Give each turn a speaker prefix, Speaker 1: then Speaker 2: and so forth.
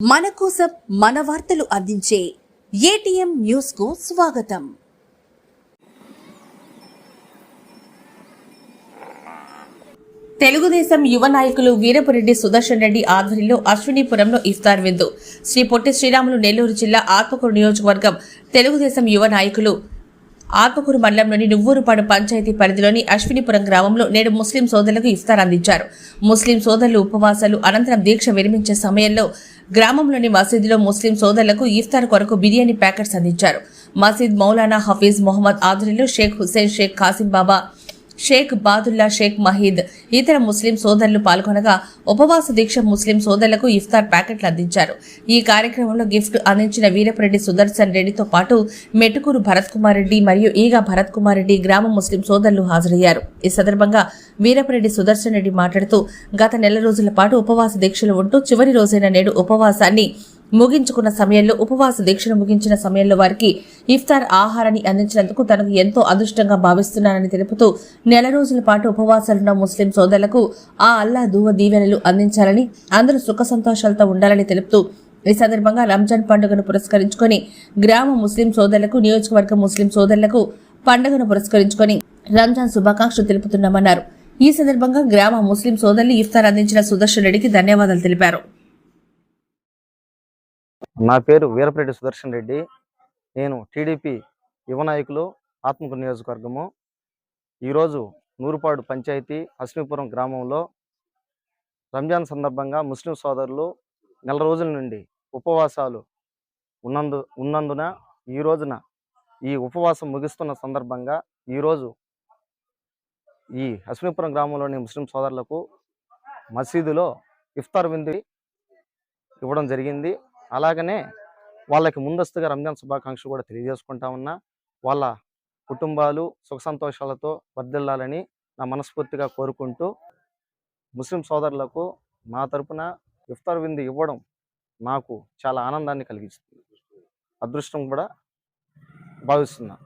Speaker 1: మన కోసం మన వార్తలు అందించే ఏటీఎం న్యూస్కు స్వాగతం. తెలుగుదేశం యువ నాయకులు వీరపురెడ్డి సుదర్శన్ రెడ్డి ఆధ్వర్యంలో అశ్వినీపురంలో ఇఫ్తార్ విందు. శ్రీ పొట్టి శ్రీరాములు నెల్లూరు జిల్లా ఆత్మకూరు నియోజకవర్గం తెలుగుదేశం యువ నాయకులు ఆకుకూరు మండలంలోని నువ్వూరుపాడు పంచాయతీ పరిధిలోని అశ్వినిపురం గ్రామంలో నేడు ముస్లిం సోదరులకు ఇఫ్తార్ అందించారు. ముస్లిం సోదరులు ఉపవాసాలు అనంతరం దీక్ష విరమించే సమయంలో గ్రామంలోని మసీదులో ముస్లిం సోదరులకు ఇఫ్తార్ కొరకు బిర్యానీ ప్యాకెట్స్ అందించారు. మసీద్ మౌలానా హఫీజ్ మొహమ్మద్ ఆధ్వర్యంలో షేక్ హుసేన్ షేక్ కాసిం బాబా షేక్ బాదుల్లా షేక్ మహీద్. ఇతర ముస్లిం సోదరులు పాల్గొనగా ఉపవాస దీక్ష ముస్లిం సోదరులకు ఇఫ్తార్ ప్యాకెట్లు అందించారు. ఈ కార్యక్రమంలో గిఫ్ట్ అందించిన వీరపరెడ్డి సుదర్శన్ రెడ్డితో పాటు మెటుకూరు భరత్ కుమార్ రెడ్డి మరియు ఈగ భరత్ కుమార్ రెడ్డి గ్రామ ముస్లిం సోదరులు హాజరయ్యారు. ఈ సందర్భంగా వీరపరెడ్డి సుదర్శన్ రెడ్డి మాట్లాడుతూ గత నెల రోజుల పాటు ఉపవాస దీక్షలు ఉంటూ చివరి రోజైన నేడు ఉపవాసాన్ని ముగించుకున్న సమయంలో ఉపవాస దీక్షను ముగించిన సమయంలో వారికి ఇఫ్తార్ ఆహారాన్ని అందించినందుకు తనకు ఎంతో అదృష్టంగా భావిస్తున్నానని తెలుపుతూ నెల రోజుల పాటు ఉపవాసాలున్న ముస్లిం సోదరులకు ఆ అల్లా దూవ దీవెనలు అందించాలని అందరూ సుఖ సంతోషాలతో ఉండాలని తెలుపుతూ ఈ సందర్భంగా రంజాన్ పండుగను పురస్కరించుకొని గ్రామ ముస్లిం సోదరులకు నియోజకవర్గ ముస్లిం సోదరులకు పండుగను పురస్కరించుకొని రంజాన్ శుభాకాంక్షలు తెలుపుతున్నామన్నారు. ఈ సందర్భంగా గ్రామ ముస్లిం సోదరులు ఇఫ్తార్ అందించిన సుదర్శన్ రెడ్డికి ధన్యవాదాలు తెలిపారు.
Speaker 2: నా పేరు వీరపరెడ్డి సుదర్శన్ రెడ్డి. నేను టీడీపీ యువ నాయకులు ఆత్మకు నియోజకవర్గము. ఈరోజు నూరుపాడు పంచాయతీ అశ్మీపురం గ్రామంలో రంజాన్ సందర్భంగా ముస్లిం సోదరులు నెల రోజుల నుండి ఉపవాసాలు ఉన్నందు ఉన్నందున ఈ రోజున ఈ ఉపవాసం ముగిస్తున్న సందర్భంగా ఈరోజు ఈ అశ్మీపురం గ్రామంలోని ముస్లిం సోదరులకు మసీదులో ఇఫ్తార్ విందు ఇవ్వడం జరిగింది. అలాగనే వాళ్ళకి ముందస్తుగా రంజాన్ శుభాకాంక్షలు కూడా తెలియజేసుకుంటా ఉన్నా వాళ్ళ కుటుంబాలు సుఖ సంతోషాలతో వర్ధిల్లాలని నా మనస్ఫూర్తిగా కోరుకుంటూ ముస్లిం సోదరులకు మా తరపున ఇఫ్తార్ విందు ఇవ్వడం నాకు చాలా ఆనందాన్ని కలిగిస్తుంది. అదృష్టం కూడా భావిస్తున్నాను